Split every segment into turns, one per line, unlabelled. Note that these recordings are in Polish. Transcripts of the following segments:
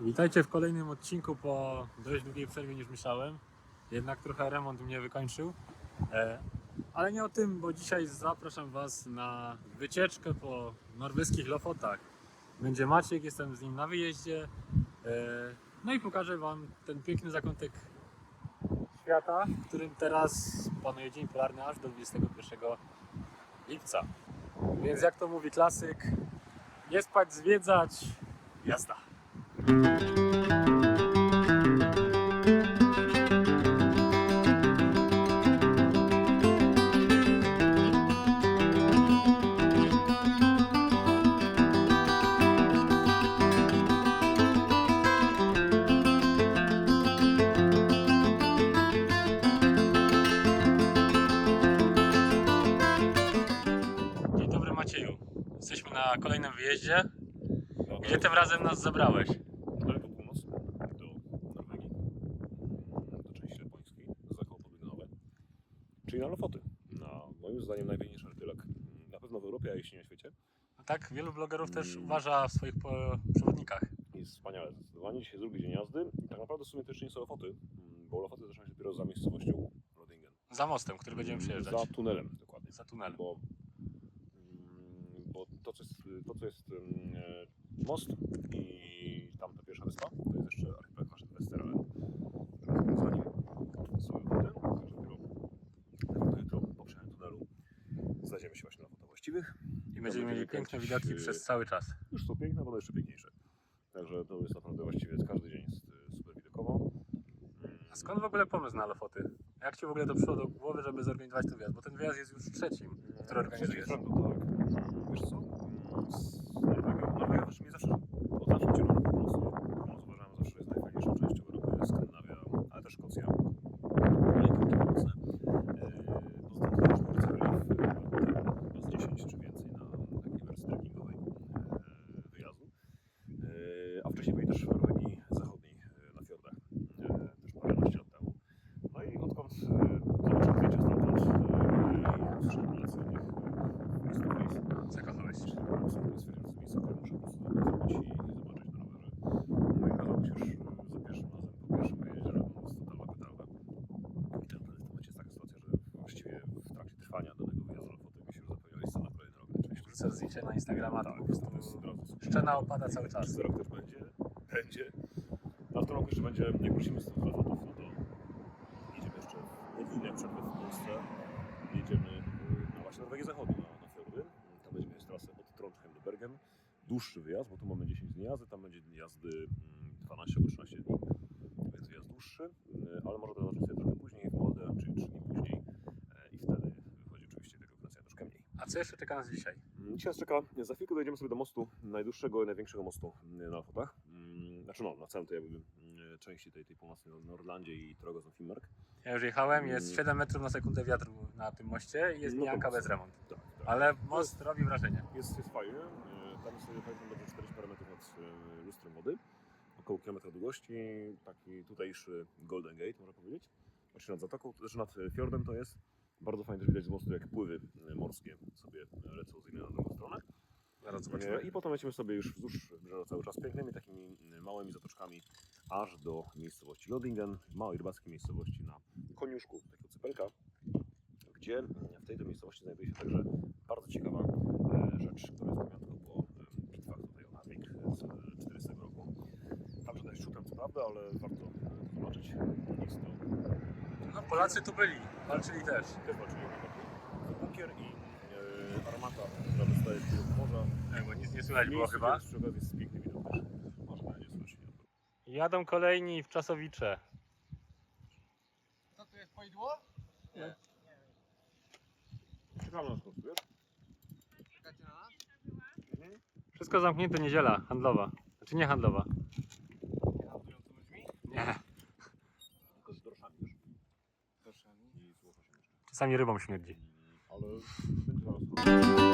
Witajcie w kolejnym odcinku po dość długiej przerwie niż myślałem. Jednak trochę remont mnie wykończył. E, ale nie o tym, bo dzisiaj zapraszam Was na wycieczkę po norweskich Lofotach. Będzie Maciek, jestem z nim na wyjeździe. E, no i pokażę Wam ten piękny zakątek świata, w którym teraz panuje dzień polarny aż do 21 lipca. Więc jak to mówi klasyk, nie spać, zwiedzać, jazda. Dzień dobry Macieju. Jesteśmy na kolejnym wyjeździe. Gdzie tym razem nas zabrałeś?
Daleko północ, do Norwegii, do części japońskiej, zakoło południowe, czyli na Lofoty. Na moim zdaniem najpiękniejszy archipelak na pewno w Europie, a jeśli nie na świecie.
No tak, wielu blogerów też
Mm.
uważa w swoich po- przewodnikach.
Jest wspaniale, zdecydowanie. Dzisiaj drugi dzień jazdy. I tak naprawdę w sumie też nie są Lofoty, bo Lofoty zaczynają się dopiero za miejscowością Rodingen.
Za mostem, który będziemy przejeżdżać.
Za tunelem, dokładnie.
Za tunelem.
Bo, mm, bo to, co jest, to, co jest mm, e, most i tam ta pierwsza wyspa, to jest jeszcze archipelag nasz Westeralen. Za nim sobie wodę, także dopiero de facto jutro po przejechaniu tunelu znajdziemy się właśnie na fotach właściwych.
I będziemy mieli piękne widoki
y,
przez cały czas.
Już są piękne, będą jeszcze piękniejsze. Także to jest naprawdę właściwie każdy dzień jest e, super widokowo. Mm,
A skąd w ogóle pomysł na Lofoty? Jak Ci w ogóle to przyszło do głowy, żeby zorganizować ten wyjazd? Bo ten wyjazd jest już trzecim, który organizujesz.
Trzeci rzędu, tak. Wiesz co? Mm, Z Norwegią, Norwegia też mnie zawsze, od zawsze ciągnęła na północ. Północ uważałem zawsze jest najfajniejszą częścią Europy, Skandynawia, ale też Szkocja. Kolejki północne. Eee, Poza tym też polecali w raz 10 czy więcej na takiej wersji trekkingowej eee, wyjazdu. Eee, A wcześniej byli też w Norwegii Zachodniej, eee, na fiordach, eee, też paręnaście lat temu. No i odkąd e, zobaczyłem zdjęcia stamtąd e, i usłyszałem relacje o nich e, face to face,
Zakochałeś się.
stwierdziłem, że to jest miejsce, które muszę po prostu zrobić i, i zobaczyć na rowerze. No i okazało się już e, za pierwszym razem, po pierwszym wyjeździe, że to jest totalna petarda. I ten, w tym momencie jest taka sytuacja, że właściwie w trakcie trwania danego wyjazdu na foty mi się już zapewniła lista na kolejny
Wrzucę zdjęcie na Instagrama,
tak, to
szczena opada cały
Czy
czas.
za rok też będzie? Będzie. A w tym roku jeszcze będzie, jak wrócimy z tych lotów, no to jedziemy jeszcze w podwójną przerwę w Polsce. Jedziemy y, na właśnie Norwegię Zachodnią, na, na fiordy. Tam będziemy mieć trasę od Trondheim do Bergen. Dłuższy wyjazd, bo tu mamy 10 dni jazdy, tam będzie jazdy mm, 12 albo 13 dni. Więc wyjazd dłuższy, y, ale może to zacząć sobie trochę później w Molde, czyli 3 dni później. E, I wtedy wychodzi oczywiście tego kręcenia troszkę mniej.
A co jeszcze czeka nas dzisiaj?
Dzisiaj nas czeka, za chwilkę dojdziemy sobie do mostu, najdłuższego i największego mostu mm, na Lofotach. Mm, Znaczy no, na całym tej jakby mm, części tej, tej północnej Nor- Nordlandzie i Trogoson Finnmark.
Ja już jechałem, jest
Mm.
7 metrów na sekundę wiatru na tym moście i jest
No to
bez remontu.
Tak, tak.
Ale most robi wrażenie.
Jest, jest fajnie. E, Tam jest sobie pamiętam dobrze 40 parę metrów nad e, lustrem wody. Około kilometra długości. Taki tutejszy Golden Gate, można powiedzieć. Właśnie nad zatoką, znaczy nad e, fiordem to jest. Bardzo fajnie też widać z mostu, jak pływy e, morskie sobie lecą z jednej na drugą stronę.
Zaraz
E,
zobaczymy.
I potem lecimy sobie już wzdłuż wybrzeża cały czas pięknymi takimi e, małymi zatoczkami aż do miejscowości Lodingen, małej rybackiej miejscowości na Koniuszku, takiego cypelka, gdzie w tej to miejscowości znajduje się także bardzo ciekawa e, rzecz, która jest pamiątką po e, bitwach tutaj o Narvik z 40 roku. Tam żaden sztutem co prawda, ale warto e, to zobaczyć. Jest to
No Polacy tu byli, walczyli też.
też walczyli. Bunkier i e, armata, która wystaje z morza.
Nie, bo nic nie słychać było chyba.
Przy okazji piękny widok też. Może będzie słyszeć.
Jadą kolejni w Czasowicze.
Co tu jest poidło?
Czekamy na skąd, wiesz?
Czekacie na nas?
Wszystko zamknięte, niedziela handlowa. Znaczy nie handlowa.
Nie handlujący ludźmi?
Nie.
Tylko z dorszami, wiesz?
Proszami.
I z
Czasami rybą śmierdzi.
Ale będzie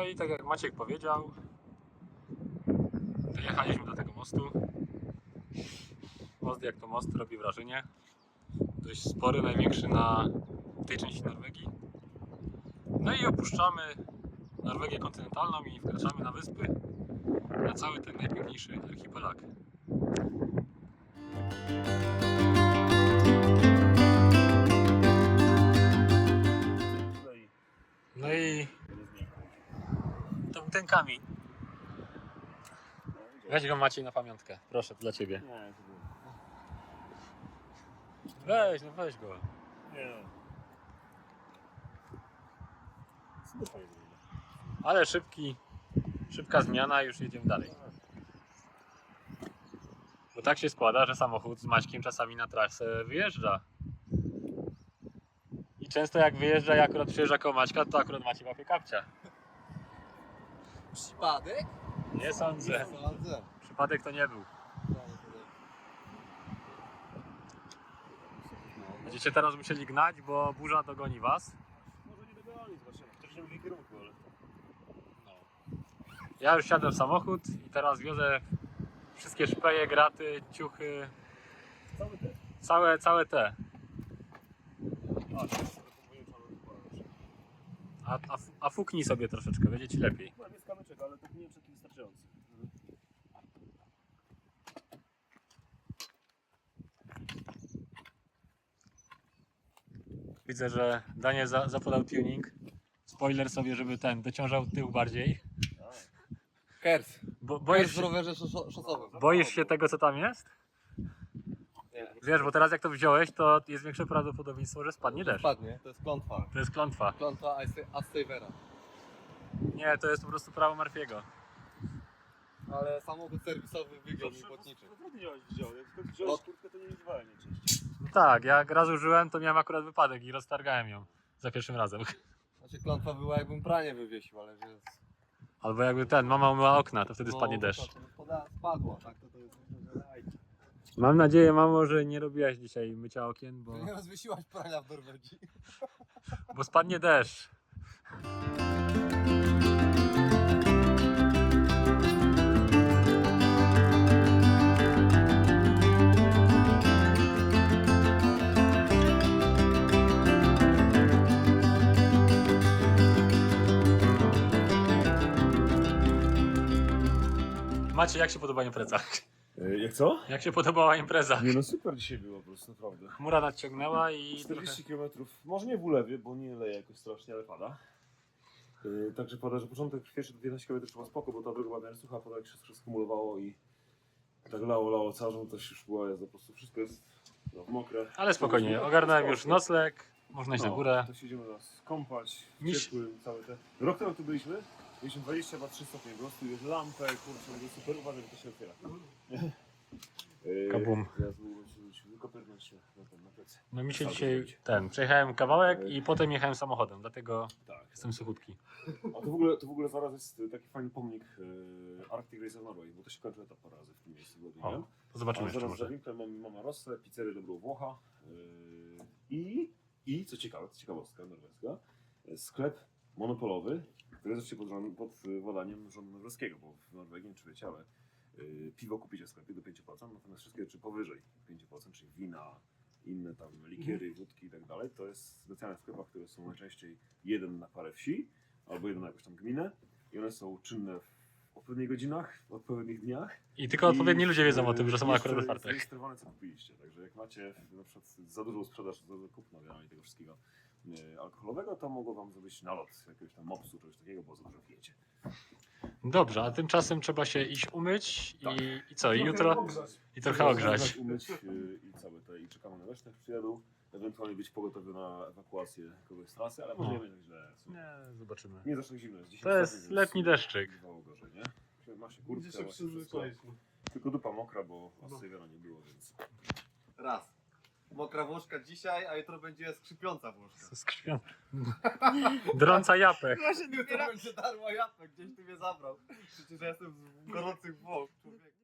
No i tak jak Maciek powiedział, dojechaliśmy do tego mostu. Most jak to most robi wrażenie. Dość spory, największy na tej części Norwegii. No i opuszczamy Norwegię kontynentalną i wkraczamy na wyspy, na cały ten najpiękniejszy archipelag. Weź go Maciej na pamiątkę, proszę, dla ciebie.
Nie, to było.
Weź, no weź go.
Nie.
Ale szybki, szybka zmiana, już jedziemy dalej. Bo tak się składa, że samochód z Maćkiem czasami na trasę wyjeżdża. I często jak wyjeżdża i akurat przyjeżdża koło Maćka, to akurat Maciej łapie kapcia.
Przypadek?
Nie sądzę.
Sądzę.
Przypadek to nie był. Będziecie teraz musieli gnać, bo burza dogoni was.
Może nie dogoni, zobaczymy. Nie w jej kierunku, ale...
Ja już siadłem w samochód i teraz wiozę wszystkie szpeje, graty, ciuchy,
Cały ten.
całe, całe te.
A,
a, a fuknij sobie troszeczkę, będzie ci lepiej.
Kamyczek, ale to nie wiem, czy taki wystarczający.
Widzę, że Daniel za, zapodał tuning. Spoiler sobie, żeby ten dociążał tył bardziej.
Kers.
Bo,
Kers
boisz,
w
się,
rowerze szos- szosowym.
boisz się tego, co tam jest?
Nie.
Wiesz, bo teraz jak to wziąłeś, to jest większe prawdopodobieństwo, że spadnie deszcz.
Spadnie, to jest klątwa.
To jest klątwa.
Klątwa Astevera.
Nie, to jest po prostu prawo Marfiego.
Ale samochód serwisowy wygląd mi botniczy.
Naprawdę nie miałeś widział. Jak tylko wziąłeś kurtkę, to nie używałem jej częściej.
No tak, jak raz użyłem, to miałem akurat wypadek i roztargałem ją za pierwszym razem.
Znaczy klątwa była jakbym pranie wywiesił, ale że jest...
Albo jakby ten, mama umyła okna, to wtedy spadnie
no,
deszcz.
to Spada, spadła, tak to to jest.
Mam nadzieję, mamo, że nie robiłaś dzisiaj mycia okien, bo,
nie rozwiesiłaś prania w Norwegii.
bo spadnie deszcz. Macie, jak się podoba impreza?
Jak co?
Jak się podobała impreza?
Nie no super dzisiaj było po prostu, naprawdę.
Chmura nadciągnęła i trochę...
40 km, może nie w ulewie, bo nie leje jakoś strasznie, ale pada. Yy, także pada, że początek pierwsze 15 km była spoko, bo ta droga była sucha, pada jak się wszystko skumulowało i tak lało, lało całą, to już była jazda, po prostu wszystko jest no, mokre.
Ale spokojnie, ogarnąłem już nocleg, można iść na
No,
górę.
To się idziemy teraz kąpać,
Miś-
ciepły, cały ten. Rok temu tu byliśmy, mieliśmy 23 stopnie, po prostu jest lampę, kurczę, będzie super, uważaj, że to się otwiera. Yy,
Kabum.
Teraz musimy tylko pernąć się na ten, na plecy.
No mi się
Cały
dzisiaj ten, przejechałem kawałek i potem jechałem samochodem, dlatego
Tak.
jestem suchutki.
A to w ogóle, to w ogóle zaraz jest taki fajny pomnik e, Arctic Race of Norway, bo to się kończy etap razy w tym miejscu.
O, to zobaczymy
A
jeszcze
zaraz za
może.
winklem mamy Mama Rosse, pizzerię Dobro Włocha e, i, i co ciekawe, to ciekawostka norweska, e, sklep monopolowy, który jest oczywiście pod, pod wodaniem rządu norweskiego, bo w Norwegii, nie czy wiecie, ale e, piwo kupicie w sklepie do 5%, natomiast wszystkie rzeczy powyżej 5%, czyli wina, inne tam likiery, wódki i tak dalej, to jest specjalne w sklepach, które są najczęściej jeden na parę wsi, albo jeden na jakąś tam gminę i one są czynne w odpowiednich godzinach, w odpowiednich dniach.
I tylko odpowiedni
I,
ludzie wiedzą o tym, że są akurat otwarte.
zarejestrowane co kupiliście, także jak macie na przykład za dużą sprzedaż, za dużo kupno wiadomo, i tego wszystkiego alkoholowego, to mogą wam zrobić nalot jakiegoś tam mopsu, czegoś takiego, bo za dużo pijecie.
Dobrze, a tymczasem trzeba się iść umyć
Tak.
i, i co, i jutro i trochę ogrzać.
Umyć e, i całe te, i czekamy na resztę, przyjadą, ewentualnie być pogotowy na ewakuację kogoś z trasy, ale może
No.
nie będzie tak źle.
Nie, zobaczymy.
Nie zawsze zimno jest 10
To jest
stopni,
letni deszczyk.
Bywało gorzej, nie? Ma się kurtkę,
Gdzie się
wszystko. Tylko dupa mokra, bo Assyriana nie było, więc...
Raz. Mokra włożka dzisiaj, a jutro będzie skrzypiąca włożka.
Skrzypią. Drąca japę.
Jutro będzie darła japę, gdzieś tu mnie zabrał. Przecież ja jestem z gorących Włoch, człowiek.